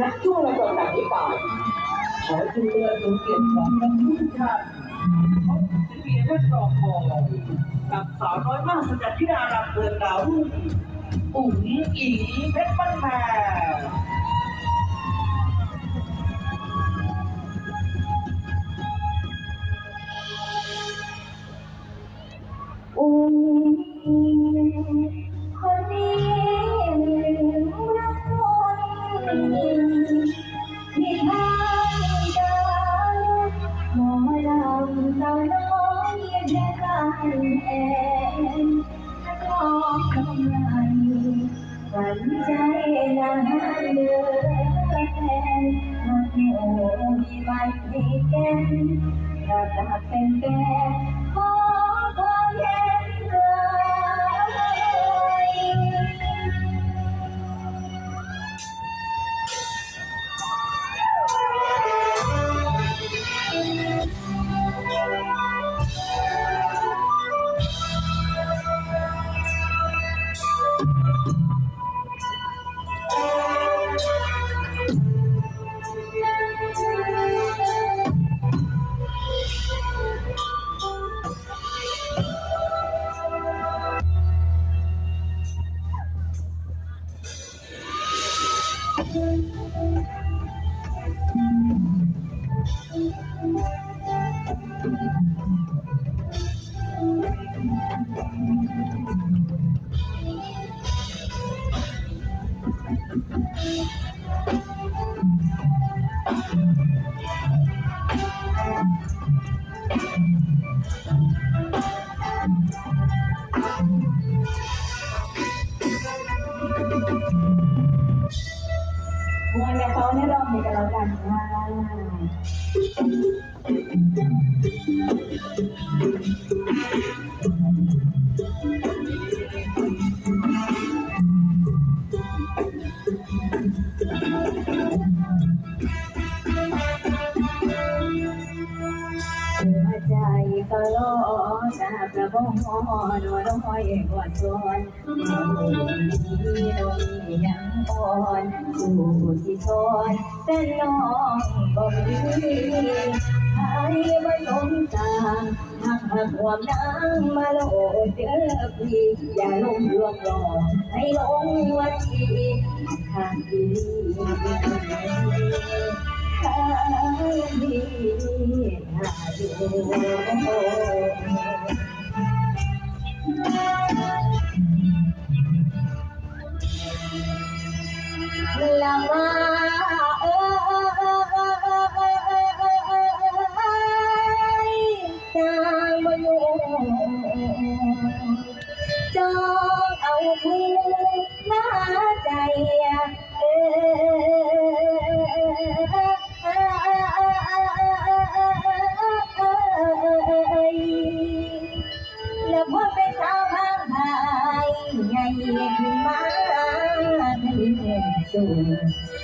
นักช่วงระเบิดจากที่ปายขอจุเรือสูงเกียรติของนักทุกท่านพบศิลปินเล่นรอคอยกับสาวน้อยมากสจัดที่ดารับเรืองดาวรุ่งอุ๋งอิงเพชรบ้านแพง ก็กำไรหวั่ใจนั้นเลยแทนมาโง่มีวันที่แก้กลับเป็นแก้ วยกับเขาในรอบนี้กันแล้วกันค่ะหัวใจก็รอ จากกระบอกหอนวน้อยกว่าชวนมีน้องมียังอ่อนผู้ที่ชอนเป็นน้องบ่มีให้มาสงสารทางหักความนางมาโลดเด้อพี่อย่าลงลวงหลอกให้ลงวันที่ทางที่ทางที่หาดูล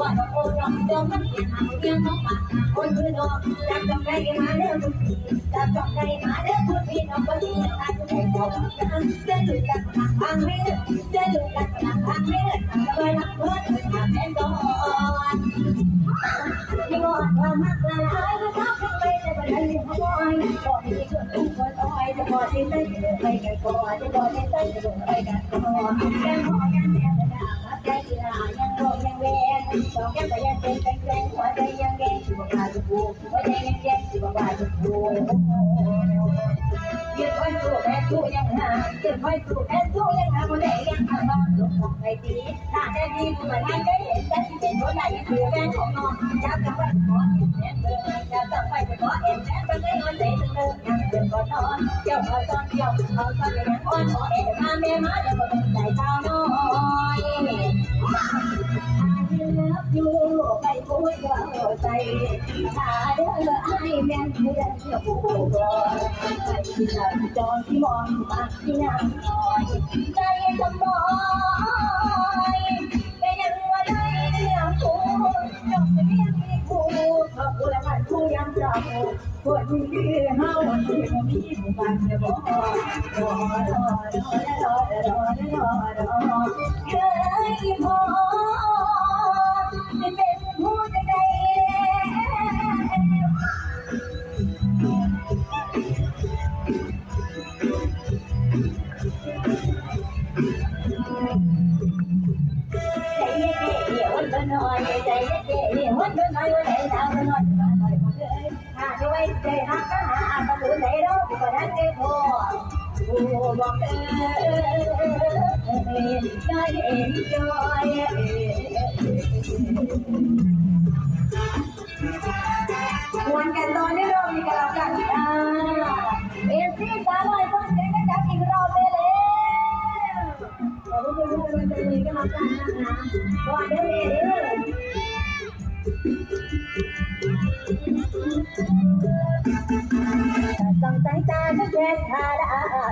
วดโอ้ยองจอมมันเสียหาเมียน้องปากคนคือดอกจับจองได้มาเด้อทุกทีจับจองได้มาเด้อทุกทีน้องก็ดีตาทุกคนบอกกันจะหลุดจากหลังทางไม่เลิจะหลุดจากหลังทางไม่เลิกจะไปรักเพื่อนทำแม่ก่อนยี่ก่อนวามักลลายก็ทักกันไปแต่บัดนี้เขาบอกก่อนที่จะทุกคนอ้อยจะบอกที่ใส่ไปกันก่อนจะบอกที่ใส่ไปกันก่อนแกงหอมแกงแซ่ย งแก้มก็ยังเป็นแกงหัวใจยังแดงบ่กล้าจะพูดว่าใจแย่ๆสิบ่าจะพูยืนคอยสู้แพ้สู้ยังหายืนคอยสู้แพ้สู้ยังหาบ่ได้ยังหาบ้างลงของใครดีถ้าได้ดีกูเหมือนกันได้เห็นแต่ที่เป็นคนไหนคือแฟนของน้องจับกันไว้ขอเห็นแฟนเบอร์จับกันไว้ขอเห็นแฟนเบอร์ได้อนได้ถึงเลิกยังเดินก่อนนอนเจ้าเขาตอนเดียวเขาตอนยังอ่อนขอเอ็มาแม่มาเดี๋ยวมาเป็นใจเจ้าน้อย ใจตาเด้อไอ้แม่นเดือนเที่ยวผู้ก่อนที่หลังจอนที่มองปากที่นางคอยใจสบ่ยก็ยังว่าได้เรื่องผู้ดอกเบี้ยมีผู้ขอบคุณละกันผู้ยังจำคนที่เฮาที่มีผู้กันจะบอกรอรอรอรอรอรอรอเคยพอจะเป็บ วนกันตอนนี้เรามีกันแล้วกันอ่าเอซี่สามร้อยต้องเสียงกันจากอีกรอบไปเลยขอบคุณทุกคนจะมีกันแล้วกันนะคะก่อนเดี๋ยวนี้เด้อต้องใจตาทุกแค่ทาละ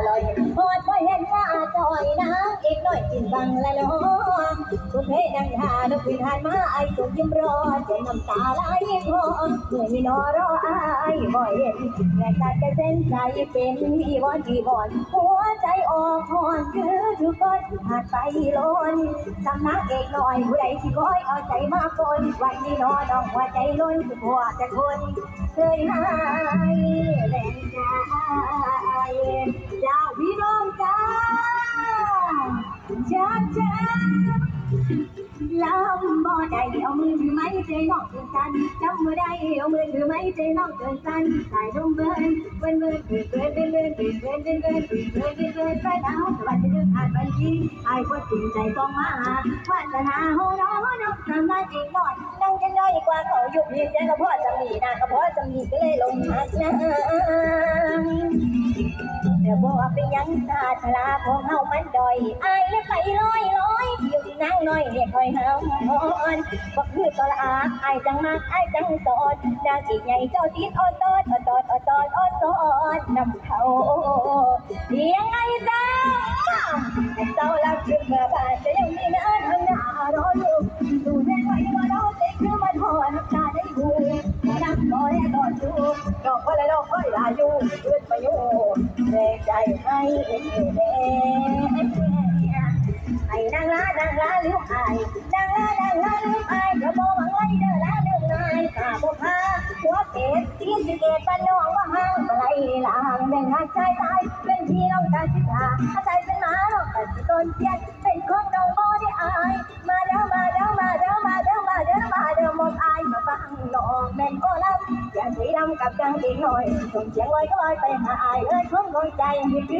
ลอยพอ บังละล้อคุณเพดังทาดอกพิธานมาไอสุดยิ้มรอจนน้ำตาไหลคอเมื่อมีนอรออายบ่เห็นแต่ตัดกระเส้นใจเป็นอีวอนอีวอนโอ้ ใจออกหอนคือทุกคนหาดไปล้นสำนักเอกหน่อยผู้ใดที่คอยเอาใจมาคนวันนี้นอน้องหัวใจล้นคือหัวแต่คนเคยหายแรงใจเจ้าพี่น้องจ้าจ้าจ้า ลำบ่ได้เอามือถือไม้ใจน้องเกินสันจำบ่ได้เอามือถือไม้ใจน้องเกินสันสายลมเบินเบินเบินเบินเบินเบินเบินเบินเบินเบินเบินเบินเบินเบินเบินไปดาวสวัสดีเดินผ่านบัญชีไอ้คนจริงใจต้องมาวาสนาโหน้อน้องทำมาเองหน่อยนั่งจะย่อยกว่าเขาอยู่พี่เสียงกระเพาะจำหนีนะกระเพาะจำหนีก็เลยลงหักนะ เดี๋ยวบอกว่าเป็นยังศาสลาของเฮามันดอยอายและไปลอยลอยอยู่นั่งน้อยเรียกคอยเฮาฮอนบ่คือตละอาอายจังมากอายจังสอดนางอีกใหญ่เจ้าติดออดตอดออดตอดออดตอดออดตอดนำเขาเพียงไงจ้าเจ้าลักขึ้นมาบ้านจะยังมีงานทางหน้ารออยู่ดูแลไว้ว่ารอใจคือมันหอนน้ำตาได้หูนักน้อยตอนดูดอกก็เลยดอกก็ลาอยู่ขึ้นไปอยู่ แรงใจให้เอ็นเอ็นไอ้นางร้านางร้าลืมไอ้นางร้านางร้าลืมไอ้ก็บอกว่าไว้เด้อลาเรื่องนายตาบ่พาหัวเกศที่สิเกตบ้านน้องว่าห้างไกลลางเป็นหักใจตายเป็นพี่น้องตาสิทาอาใจเป็นหมาน้องตาสิต้นเทียนเป็นของน้ thủy đông cặp chân điện hồi cùng chuyện ơi có ơi tay hạ ai ơi, xuống con trai như cứ